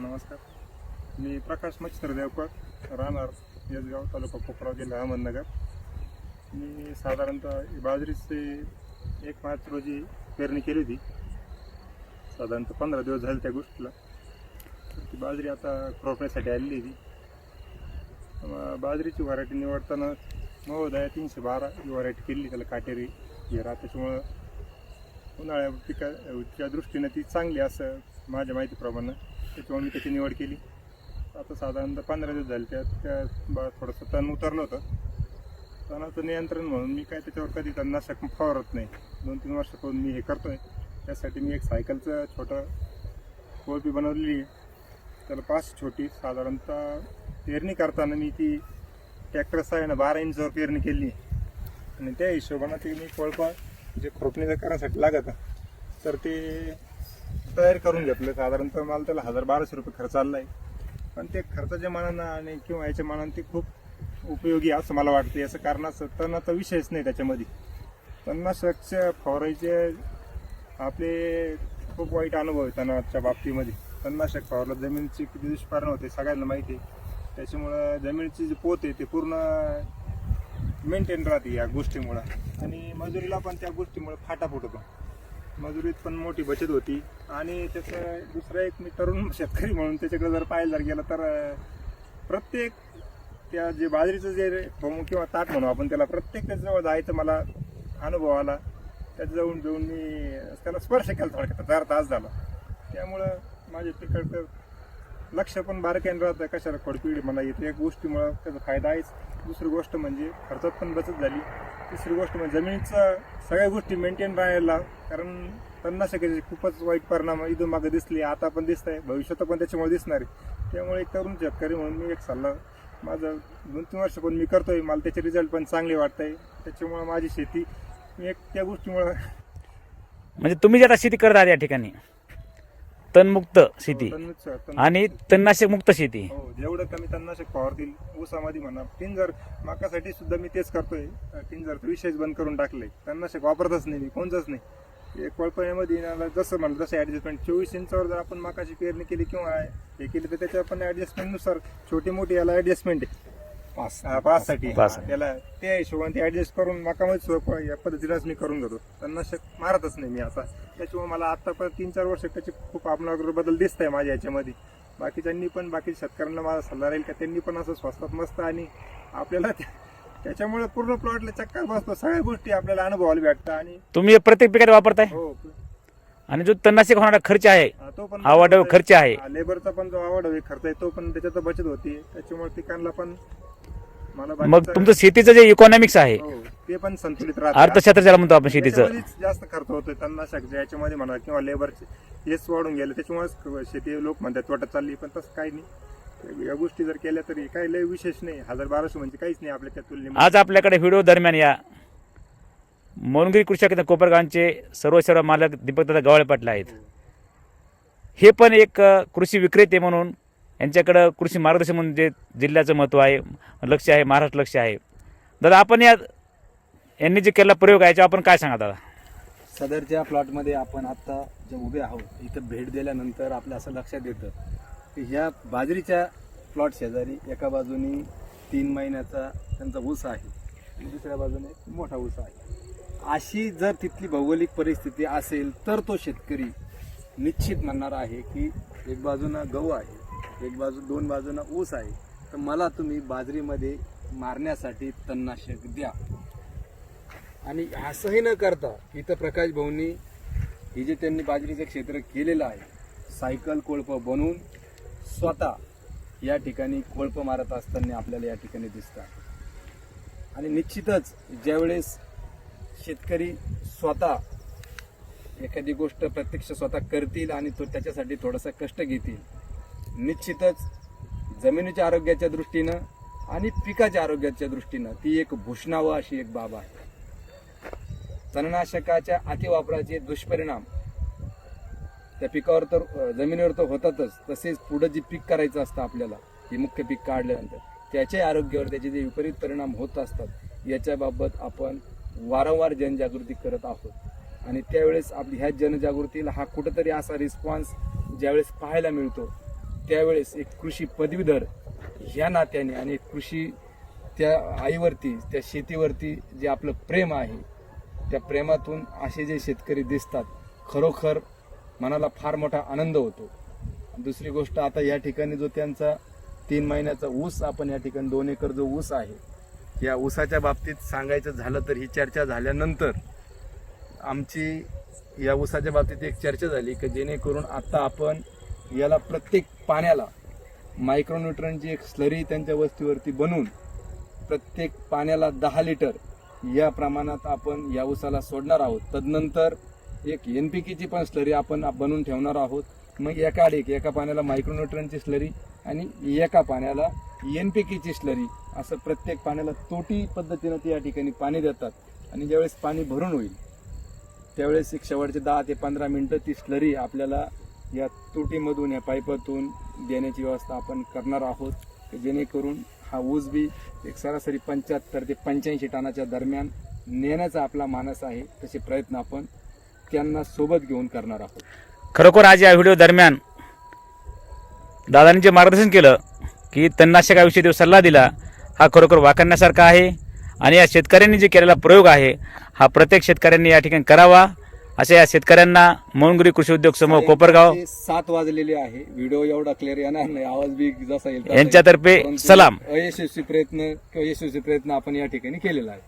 नमस्कार. मी प्रकाश मच्छर देवकर राहणार येसगाव तालुका कोपरा जिल्हा अहमदनगर. मी साधारणतः बाजरीचे एक मार्च रोजी पेरणी केली होती. साधारणतः पंधरा दिवस झाले त्या गोष्टीला. ती बाजरी आता क्रोपण्यासाठी आलेली होती मग बाजरीची व्हरायटी निवडताना महोदया तीनशे बारा ही व्हरायटी केली. त्याला काटेरी घेरा त्याच्यामुळं उन्हाळ्या पिका त्या दृष्टीने ती चांगली असं माझ्या माहितीप्रमाणे त्याच्यामुळे मी त्याची निवड केली. आता साधारणतः पंधरा दिवस झाले त्यात त्या बा थोडंसं तण उतरलं होतं. तणाचं नियंत्रण म्हणून मी काय त्याच्यावर कधी तणनाशक फवारत नाही. दोन तीन वर्षापासून मी हे करतो आहे त्यासाठी मी एक सायकलचं छोटं कोळपी बनवलेली आहे. त्याला पाच छोटी साधारणतः पेरणी करताना मी ती ट्रॅक्टर ना बारा इंचवर पेरणी केली. आणि त्या हिशोबानं ते मी कोळपा जे खुरपणी करण्यासाठी लागत तर ते तयार करून घेतलं. साधारणतः मला त्याला हजार बाराशे रुपये खर्च आला आहे पण ते खर्चाच्या मानानं आणि किंवा याच्या मानानं ते खूप उपयोगी असं मला वाटतं याचं कारण असं तणाचा विषयच नाही त्याच्यामध्ये. तणनाशकच्या फवारायचे आपले खूप वाईट अनुभव आहे तणाच्या बाबतीमध्ये. तणनाशक फवारलं. जमिनीची किती दुष्परिणाम होते सगळ्यांना माहिती आहे. त्याच्यामुळं जमिनीची जी पोत आहे ते पूर्ण मेंटेन राहते या गोष्टीमुळं. आणि मजुरीला पण त्या गोष्टीमुळे फाटा फुटतो. मजुरीत पण मोठी बचत होती. आणि त्याचं दुसरं एक मी तरुण शेतकरी म्हणून त्याच्याकडे जर पाहायला जर गेलं तर प्रत्येक त्या जे बाजरीचं जे भोमू किंवा ताट म्हणू आपण त्याला प्रत्येक त्याच्याजवळ जायचं मला अनुभव आला. त्यात जाऊन जाऊन मी त्याला स्पर्श केला थोडक्यात चार तास झाला. त्यामुळं माझ्या तिकडचं लक्ष पण बारकाईन राहतं. कशाला खोडपिडी मला येते एक गोष्टीमुळं त्याचा फायदा आहेच. दुसरी गोष्ट म्हणजे खर्चात पण बचत झाली. तिसरी गोष्ट म्हणजे जमिनीचं सगळ्या गोष्टी मेंटेन राहायला कारण तणनाशकाचे खूपच वाईट परिणाम इथून मागे दिसले आता पण दिसत आहे भविष्यात पण त्याच्यामुळे दिसणार आहे. त्यामुळे करून तरुण शेतकरी म्हणून मी एक सल्ला माझं दोन तीन वर्ष पण मी करतोय मला त्याचे रिझल्ट पण चांगले वाटत आहे त्याच्यामुळं माझी शेती मी एक त्या गोष्टीमुळं म्हणजे तुम्ही जे आता शेती करत या ठिकाणी तणमुक्त शेती. आणि तणनाशक मुक्त शेती. हो जेवढं कमी तणनाशक फवारतील ऊसामध्ये म्हणा टिंजर माकासाठी सुद्धा मी तेच करतोय टिंजरचा विषयच बंद करून टाकले. तणनाशक वापरतच नाही मी कोणतंच नाही. एक पळपण्यामध्ये ना जसं म्हणलं तसं ऍडजस्टमेंट चोवीस इंचावर जर आपण मकाची पेरणी केली किंवा हे केली तर त्याच्या पण ऍडजस्टमेंटनुसार छोटी मोठी याला ऍडजस्टमेंट आहे. पाच पाच. त्याला त्या हिशोबाने ते ऍडजस्ट करून मकामध्ये सोपं या पद्धतीनेच मी करून घेतो तणनाशक मारतच नाही मी आता. त्याच्यामुळे मला आता पण तीन चार वर्ष त्याचे खूप आपल्याकडे बदल दिसत आहे माझ्या याच्यामध्ये. बाकीच्यांनी पण बाकी शेतकऱ्यांना माझा सल्ला राहील का त्यांनी पण असं स्वस्तात मस्त आणि आपल्याला त्या- त्याच्यामुळे पूर्ण प्लॉटला चक्कर बसतो. सगळ्या गोष्टी आपल्याला अनुभवायला भेटतात आणि तुम्ही हे प्रत्येक पिकात वापरताय? हो. आणि जो तणनाशक होणारा खर्च आहे हा, तो पण आवाढव्य खर्च आहे. लेबरचा पण जो आवड खर्च आहे तो पण त्याच्यात बचत होती. त्याच्यामुळे पिकांना पण मग तुमचं शेतीचं जे इकॉनॉमिक्स आहे हो, ते पण संतुलित राहतं. अर्थशास्त्र ज्याला म्हणतो आपण शेतीचं. जास्त खर्च होतोय तणनाशक याच्यामध्ये म्हणा किंवा लेबरचे हेच वाढून गेले त्याच्यामुळेच शेती लोक म्हणतात तोट्यात चालली पण तसं काही नाही. या गोष्टी जर केल्या तरी काही लय विशेष नाही. हजार बाराशे म्हणजे काहीच नाही आपल्या त्या तुलनेमध्ये. आज आपल्याकडे व्हिडिओ दरम्यान या मोनगिरी कृषी केंद्र कोपरगावचे सर्व सर्व मालक दीपकदादा गवाळे पाटील आहेत. हे. पण एक कृषी विक्रेते म्हणून यांच्याकडं कृषी मार्गदर्शन म्हणून जे जिल्ह्याचं महत्त्व आहे लक्ष आहे महाराष्ट्र लक्ष आहे. दादा आपण या यांनी जे केलेला प्रयोग आहे याच्यावर आपण काय सांगा दादा? सदरच्या प्लॉटमध्ये आपण आत्ता जे उभे आहोत इथं भेट दिल्यानंतर आपल्या असं लक्षात येतं की ह्या बाजरीच्या प्लॉट शेजारी एका बाजूनी तीन महिन्याचा त्यांचा ऊस आहे आणि दुसऱ्या बाजूने मोठा ऊस आहे. अशी जर तिथली भौगोलिक परिस्थिती असेल तर तो शेतकरी निश्चित म्हणणार आहे की एक बाजूनं गहू आहे एक बाजू दोन बाजूनं ऊस आहे. तर मला तुम्ही बाजरीमध्ये मारण्यासाठी तणनाशक द्या. आणि असंही न करता इथं प्रकाश भाऊंनी ही जे त्यांनी बाजरीचं क्षेत्र केलेलं आहे सायकल कोळप बनवून स्वतः या ठिकाणी कोळप मारत असताना आपल्याला या ठिकाणी दिसतात. आणि निश्चितच ज्यावेळेस शेतकरी स्वतः एखादी गोष्ट प्रत्यक्ष स्वतः करतील आणि तो त्याच्यासाठी थोडासा कष्ट घेतील निश्चितच जमिनीच्या आरोग्याच्या दृष्टीनं आणि पिकाच्या आरोग्याच्या दृष्टीनं ती एक भूषणावं अशी एक बाब आहे. तणनाशकाच्या अतिवापराचे दुष्परिणाम. त्या पिकावर तर जमिनीवर तर होतातच. तसेच पुढं जे पीक करायचं असतं आपल्याला हे मुख्य पीक काढल्यानंतर त्याच्या आरोग्यावर त्याचे जे विपरीत परिणाम होत असतात याच्याबाबत आपण वारंवार जनजागृती करत आहोत. आणि त्यावेळेस आपली ह्या जनजागृतीला हा कुठंतरी असा रिस्पॉन्स ज्यावेळेस पाहायला मिळतो त्यावेळेस एक कृषी पदवीधर ह्या नात्याने आणि कृषी त्या आईवरती त्या शेतीवरती जे आपलं प्रेम आहे त्या प्रेमातून असे जे शेतकरी दिसतात खरोखर मनाला फार मोठा आनंद होतो. दुसरी गोष्ट आता या ठिकाणी जो त्यांचा तीन महिन्याचा ऊस आपण या ठिकाणी दोन एकर जो ऊस आहे या ऊसाच्या बाबतीत सांगायचं झालं तर ही चर्चा झाल्यानंतर आमची या ऊसाच्या बाबतीत एक चर्चा झाली की जेणेकरून आता आपण याला प्रत्येक पाण्याला मायक्रोन्युट्रनची एक स्लरी त्यांच्या वस्तीवरती बनवून प्रत्येक पाण्याला दहा लिटर या प्रमाणात आपण या ऊसाला सोडणार आहोत. तदनंतर एक एन पी केची पण स्लरी आपण बनवून ठेवणार आहोत. मग एका आडीक एका पाण्याला मायक्रोन्युट्रनची स्लरी आणि एका पाण्याला एन पी केची स्लरी असं प्रत्येक पाण्याला तोटी पद्धतीनं ते या ठिकाणी पाणी देतात. आणि ज्यावेळेस पाणी भरून होईल त्यावेळेस एक शेवटचे दहा ते पंधरा मिनटं ती स्लरी आपल्याला या तुटीमधून या पाईपातून देण्याची व्यवस्था आपण करणार आहोत जेणेकरून हा ऊस बी एक सरासरी पंच्याहत्तर ते पंच्याऐंशी टनाच्या दरम्यान नेण्याचा आपला मानस आहे तसे प्रयत्न आपण त्यांना सोबत घेऊन करणार आहोत. खरोखर आज या व्हिडिओ दरम्यान दादांनी जे मार्गदर्शन केलं की तणनाशकाविषयी जो सल्ला दिला हा खरोखर वाकण्यासारखा आहे. आणि या शेतकऱ्यांनी जे केलेला प्रयोग आहे हा प्रत्येक शेतकऱ्यांनी या ठिकाणी करावा. अशा या शेतकऱ्यांना मोहनगुरी कृषी उद्योग समूह कोपरगाव सात वाजलेले आहे. व्हिडिओ एवढा क्लिअर येणार नाही. आवाज बी जसा येईल. यांच्यातर्फे सलाम. अयशस्वी प्रयत्न किंवा यशस्वी प्रयत्न आपण या ठिकाणी केलेला आहे.